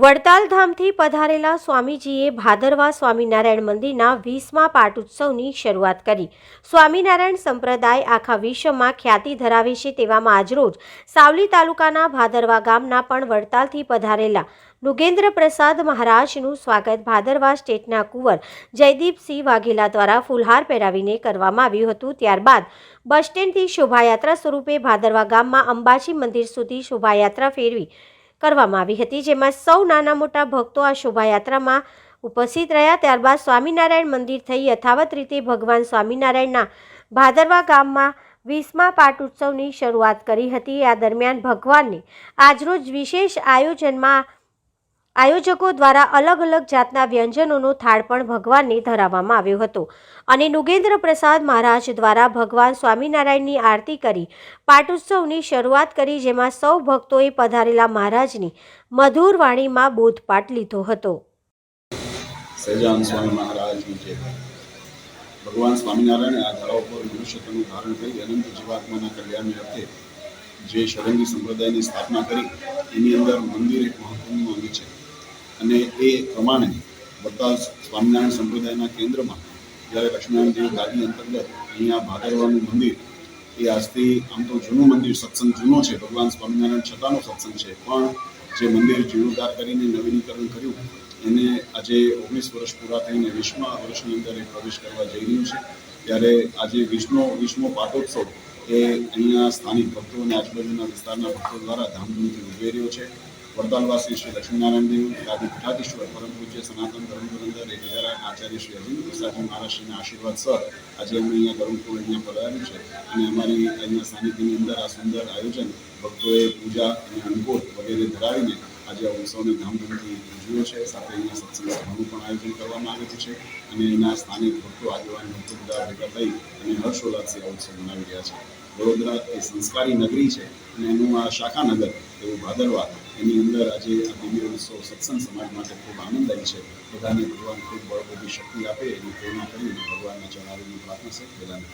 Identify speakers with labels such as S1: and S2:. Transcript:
S1: વડતાલ ધામથી પધારેલા સ્વામીજીએ ભાદરવા સ્વામિનારાયણ મંદિરના વીસમા પાટોત્સવની શરૂઆત કરી. સ્વામિનારાયણ સંપ્રદાય આખા વિશ્વમાં ખ્યાતિ ધરાવે છે તેવામાં આજરોજ સાવલી તાલુકાના ભાદરવા ગામના પણ વડતાલથી પધારેલા નુગેન્દ્ર પ્રસાદ મહારાજનું સ્વાગત ભાદરવા સ્ટેટના કુંવર જયદીપસિંહ વાઘેલા દ્વારા ફૂલહાર પહેરાવીને કરવામાં આવ્યું હતું. ત્યારબાદ બસ સ્ટેન્ડથી શોભાયાત્રા સ્વરૂપે ભાદરવા ગામમાં અંબાજી મંદિર સુધી શોભાયાત્રા ફેરવી કરવામાં આવી હતી, જેમાં સૌ નાના મોટા ભક્તો આ શોભાયાત્રામાં ઉપસ્થિત રહ્યા. ત્યારબાદ સ્વામિનારાયણ મંદિર થઈ યથાવત રીતે ભગવાન સ્વામિનારાયણના ભાદરવા ગામમાં વીસમા પાટ ઉત્સવની શરૂઆત કરી હતી. આ દરમિયાન ભગવાનને આજરોજ વિશેષ આયોજનમાં આયોજકો દ્વારા અલગ અલગ જાતના વ્યંજનોનો થાળ પણ ભગવાનને ધરાવવામાં આવ્યો હતો. અને નુગેન્દ્ર પ્રસાદ મહારાજ દ્વારા ભગવાન સ્વામિનારાયણની આરતી કરી, પાટોત્સવની શરૂઆત કરી, જેમાં સૌ ભક્તોએ પધારેલા મહારાજની મધુર વાણીમાં બોધપાઠ લીધો હતો.
S2: સજાન સ્વામી મહારાજની જય ભગવાન સ્વામિનારાયણે આ ધરા ઉપર મનુષ્યત્વનું ધારણ કરી, અનંત જીવાત્માના કલ્યાણની અર્થે જે ષડંગી સંપ્રદાયની સ્થાપના કરી, એની અંદર મંદિર એક મહત્વનું અંગ છે. અને એ પ્રમાણે બધા સ્વામિનારાયણ સંપ્રદાયના કેન્દ્રમાં જ્યારે લક્ષ્મીનારાયણ દેવ ગાદી અંતર્ગત અહીંયા ભાદરવાનું મંદિર, એ આજથી આમ તો જૂનું મંદિર, સત્સંગ જૂનો છે, ભગવાન સ્વામિનારાયણ છતાંનો સત્સંગ છે, પણ જે મંદિર જીર્ણોદ્ધાર કરીને નવીનીકરણ કર્યું, એને આજે ઓગણીસ વર્ષ પૂરા થઈને વીસમા વર્ષની અંદર એ પ્રવેશ કરવા જઈ રહ્યું છે. ત્યારે આજે વીસનો વીસમો પાટોત્સવ એ અહીંયા સ્થાનિક ભક્તો અને આજુબાજુના વિસ્તારના ભક્તો દ્વારા ધામધૂમથી ઉજવાઈ રહ્યો છે. વડતાલવાસી શ્રી લક્ષ્મીનારાયણ દેવ ગાદી પીઠાધીશ્વર પરમ પૂજ્ય સનાતન ધર્મ ધુરંધર એક હજાર આચાર્ય શ્રી અરવિંદ પ્રસાદજી મહારાષ્ટ્રના આશીર્વાદ સર. આજે અમે અહીંયા ગરમપુર અહીંયા બોલાવ્યું છે અને અમારી અહીંયા સાનિધ્યની અંદર આ સુંદર આયોજન ભક્તોએ પૂજા અને અનુભૂત વગેરે ધરાવીને આજે આ ઉત્સવને ધામધૂમથી ઉજવ્યો છે. સાથે અહીંયા સત્સંગ સભાનું પણ આયોજન કરવામાં આવેલું છે અને એના સ્થાનિક ભક્તો, આગેવાન ભક્તો બધા ભેગા થઈ અને હર્ષોલ્લાસથી આ ઉત્સવ મનાવી રહ્યા છે. વડોદરા એ સંસ્કારી નગરી છે અને એનું આ શાખાનગર એવું ભાદરવા, એની અંદર આજે આ દિવ્ય ઉત્સવ સત્સંગ સમાજ માટે ખૂબ આનંદદાયી છે. બધાને ભગવાન ખૂબ બળ બધી શક્તિ આપે એની પ્રેરણા કરીને ભગવાનના ચરણાવીની પ્રાર્થના છે. બધાને.